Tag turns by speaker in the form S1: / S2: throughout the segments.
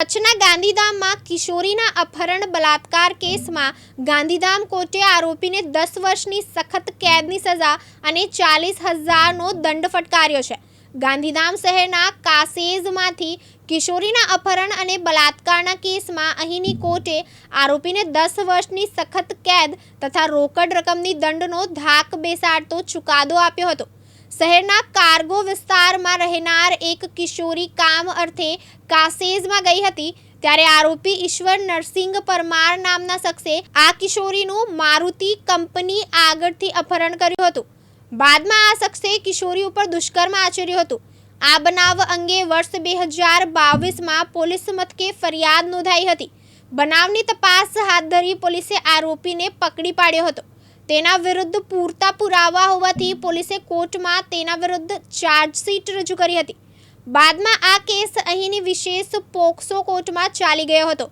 S1: કચ્છના ગાંધીધામમાં કિશોરીના અપહરણ બલાત્કાર કેસમાં ગાંધીધામ કોર્ટે આરોપીને દસ વર્ષની સખત કેદની સજા અને ચાલીસ હજારનો દંડ ફટકાર્યો છે. ગાંધીધામ શહેરના કાસેઝમાંથી કિશોરીના અપહરણ અને બલાત્કારના કેસમાં અહીંની કોર્ટે આરોપીને દસ વર્ષની સખત કેદ તથા રોકડ રકમની દંડનો ધાક બેસાડતો ચુકાદો આપ્યો હતો. શહેરના કાર્ગો વિસ્તારમાં રહેનાર એક કિશોરી કામ અર્થે કાસેઝમાં ગઈ હતી, ત્યારે આરોપી ઈશ્વર નરસિંહ પરમાર નામના શખ્સે આ કિશોરીનું મારુતિ કંપની આગળથી અપહરણ કર્યું હતું. બાદમાં આ શખ્સે કિશોરી ઉપર દુષ્કર્મ આચર્યું હતું. આ બનાવ અંગે વર્ષ બે હજાર બાવીસમાં પોલીસ મથકે ફરિયાદ નોંધાઈ હતી. બનાવની તપાસ હાથ ધરી પોલીસે આરોપીને પકડી પાડ્યો હતો. તેના વિરુદ્ધ પૂરતા પુરાવા હોવાથી પોલીસે કોર્ટમાં તેના વિરુદ્ધ ચાર્જશીટ રજૂ કરી હતી. બાદમાં આ કેસ અહીંની વિશેષ પોક્સો કોર્ટમાં ચાલી ગયો હતો.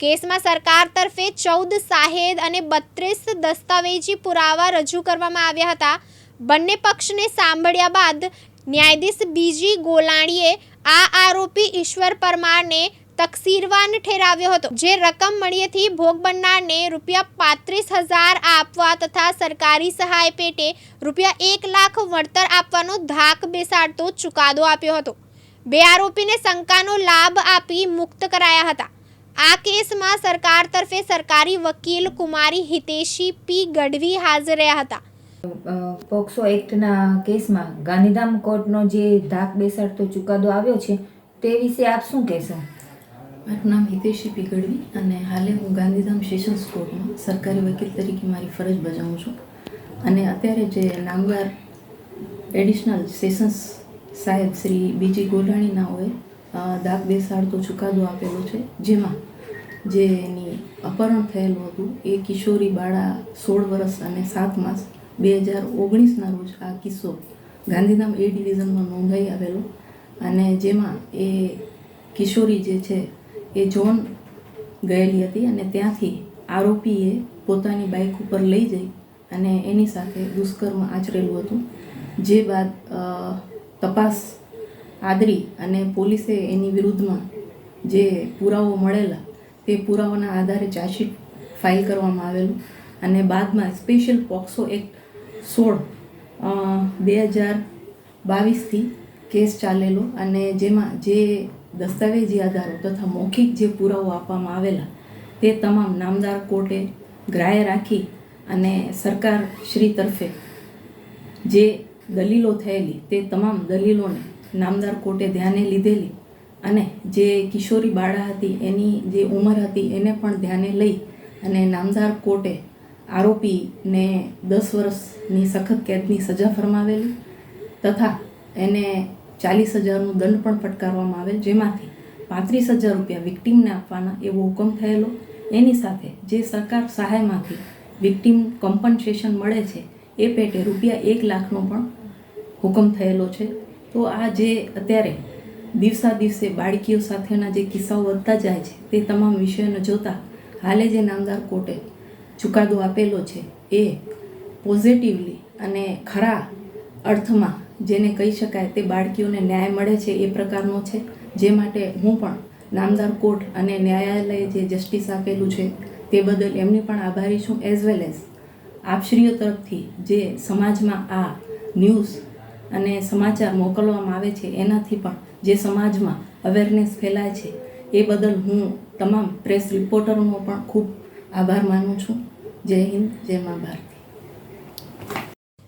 S1: કેસમાં સરકાર તરફે ચૌદ સાહેદ અને બત્રીસ દસ્તાવેજી પુરાવા રજૂ કરવામાં આવ્યા હતા. બંને પક્ષને સાંભળ્યા બાદ ન્યાયાધીશ બીજી ગોલાણીએ આ આરોપી ઈશ્વર પરમારને તકસીરવાન ઠેરાવ્યો હતો, જે રકમ મળીએથી ભોગ બનનારને રૂપિયા પાંત્રીસ હજાર આપવા તથા સરકારી સહાય પેટે રૂપિયા એક લાખ વળતર આપવાનો ધાક બેસાડતો ચુકાદો આપ્યો હતો. બે આરોપીને શંકાનો લાભ આપી મુક્ત કરાયા હતા. આ કેસમાં સરકાર તરફે સરકારી વકીલ કુમારી હિતેશી પી ગઢવી હાજર રહ્યા હતા.
S2: પોક્સો એક્ટના કેસમાં ગાંધીધામ કોર્ટનો જે ધાક બેસાડતો ચુકાદો આવ્યો છે, તે વિશે આપ શું કહેશો?
S3: મારું નામ હિતેશી પીગળવી અને હાલે હું ગાંધીધામ સેશન્સ કોર્ટમાં સરકારી વકીલ તરીકે મારી ફરજ બજાવું છું. અને અત્યારે જે નામદાર એડિશનલ સેશન્સ સાહેબ શ્રી બીજી ગોલાણીનાઓએ દાગ બેસાડતો ચુકાદો આપેલો છે, જેમાં જે એની અપહરણ થયેલું હતું, એ કિશોરી બાળા સોળ વર્ષ અને સાત માસ બે હજાર ઓગણીસના રોજ આ કિસ્સો ગાંધીધામ એ ડિવિઝનમાં નોંધાઈ આવેલો. અને જેમાં એ કિશોરી જે છે એ જોન ગયેલી હતી અને ત્યાંથી આરોપીએ પોતાની બાઇક ઉપર લઈ જઈ અને એની સાથે દુષ્કર્મ આચરેલું હતું. જે બાદ તપાસ આદરી અને પોલીસે એની વિરુદ્ધમાં જે પુરાવો મળેલા તે પુરાવાના આધારે ચાર્જશીટ ફાઇલ કરવામાં આવેલું અને બાદમાં સ્પેશિયલ પોક્સો એક્ટ સોળ બે હજાર બાવીસથી કેસ ચાલેલો અને જેમાં જે દસ્તાવેજી આધારો તથા મૌખિક જે પુરાવો આપવામાં આવેલા, તે તમામ નામદાર કોર્ટે ગ્રાહ્ય રાખી અને સરકાર શ્રી તરફે જે દલીલો થયેલી, તે તમામ દલીલોને નામદાર કોર્ટે ધ્યાને લીધેલી અને જે કિશોરી બાળા હતી, એની જે ઉંમર હતી, એને પણ ધ્યાને લઈ અને નામદાર કોર્ટે આરોપીને દસ વર્ષની સખત કેદની સજા ફરમાવેલી તથા એને ચાલીસ હજારનું દંડ પણ ફટકારવામાં આવેલ જેમાંથી પાંત્રીસ હજાર રૂપિયા વિક્ટીમને આપવાના એવો હુકમ થયેલો. એની સાથે જે સરકાર સહાયમાંથી વિક્ટીમ કમ્પન્સેશન મળે છે, એ પેટે રૂપિયા એક લાખનો પણ હુકમ થયેલો છે. તો આ જે અત્યારે દિવસા દિવસે બાળકીઓ સાથેના જે કિસ્સાઓ વધતા જાય છે, તે તમામ વિષયોને જોતાં હાલે જે નામદાર કોર્ટે ચુકાદો આપેલો છે, એ પોઝિટિવલી અને ખરા અર્થમાં જેને કહી શકાય તે બાળકીઓને ન્યાય મળે છે એ પ્રકારનો છે. જે માટે હું પણ નામદાર કોર્ટ અને ન્યાયાલયે જે જસ્ટિસ આપેલું છે તે બદલ એમની પણ આભારી છું એઝ વેલ એઝ આપશ્રીઓ તરફથી જે સમાજમાં આ ન્યૂઝ અને સમાચાર મોકલવામાં આવે છે એનાથી પણ જે સમાજમાં અવેરનેસ ફેલાય છે એ બદલ હું તમામ પ્રેસ રિપોર્ટરોનો પણ ખૂબ આભાર માનું છું. જય હિન્દ, જય મા ભારતી.